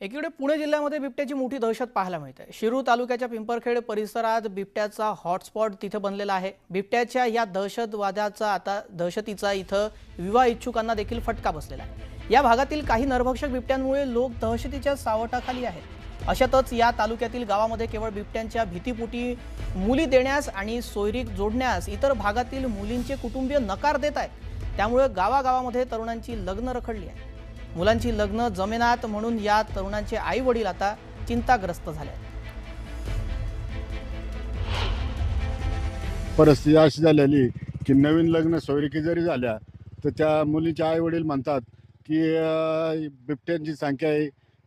एकीकडे पुणे जिल्ह्यामध्ये बिबट्याची मोठी दहशत पाहायला मिळते. शिरू तालुक्याच्या पिंपरखेड परिसरात बिबट्याचा हॉटस्पॉट तिथं बनलेला आहे. बिबट्याच्या या दहशतवाद्याचा आता दहशतीचा इथं विवाह इच्छुकांना देखील फटका बसलेला आहे. या भागातील काही नरभक्षक बिबट्यांमुळे लोक दहशतीच्या सावटाखाली आहेत. अशातच या तालुक्यातील गावामध्ये केवळ बिबट्यांच्या भीतीपोटी मुली देण्यास आणि सोयरीक जोडण्यास इतर भागातील मुलींचे कुटुंबीय नकार देत आहेत. त्यामुळे गावागावामध्ये तरुणांची लग्न रखडली आहे. मुलांची लग्न जमेनात म्हणून या तरुणांचे आई वडील आता चिंताग्रस्त झाले परिस्थिती अशी झालेली की नवीन लग्न सोयरिकी जरी झाल्या तर त्या मुलीचे आई वडील म्हणतात की बिबट्यांची संख्या आहे.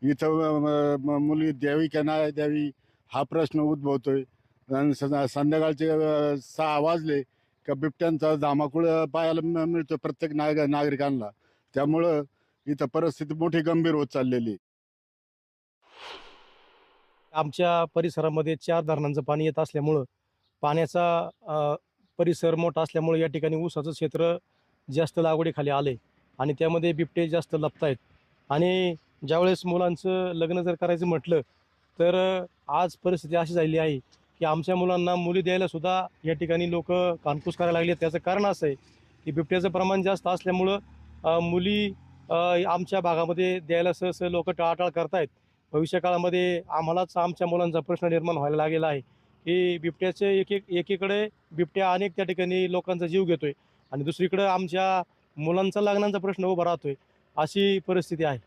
इथं मुली द्यावी का नाही द्यावी हा प्रश्न उद्भवतोय. आणि सं- संध्याकाळचे सहा वाजले का बिबट्यांचा धामाकुळ पाहायला मिळतो प्रत्येक नाग नागरिकांना. त्यामुळं इथं परिस्थिती मोठी गंभीर होत चाललेली आहे. आमच्या परिसरामध्ये चार धरणांचं पाणी येत असल्यामुळं पाण्याचा अ, परिसर मोठा असल्यामुळे या ठिकाणी ऊसाचं क्षेत्र जास्त लागवडीखाली आले आणि त्यामध्ये बिबटे जास्त लपत आहेत आणि ज्यावेळेस मुलांचं लग्न जर करायचं म्हटलं तर आज परिस्थिती अशी झालेली आहे की आमच्या मुलांना मुली द्यायला सुद्धा या ठिकाणी लोक कानपूस करायला लागले त्याचं कारण असं आहे की बिबट्याचं प्रमाण जास्त असल्यामुळं अ, मुली आमच्या भागामध्ये द्यायला सहज लोक टाळाटाळ करतायत. भविष्यकाळामध्ये आम्हालाच आमच्या मुलांचा प्रश्न निर्माण व्हायला लागलेला आहे की बिबट्याचे एक एक एकीकडे बिबट्या अनेक त्या ठिकाणी लोकांचा जीव घेतोय आणि दुसरीकडे आमच्या मुलांचा लग्नांचा प्रश्न उभा राहतोय अशी परिस्थिती आहे.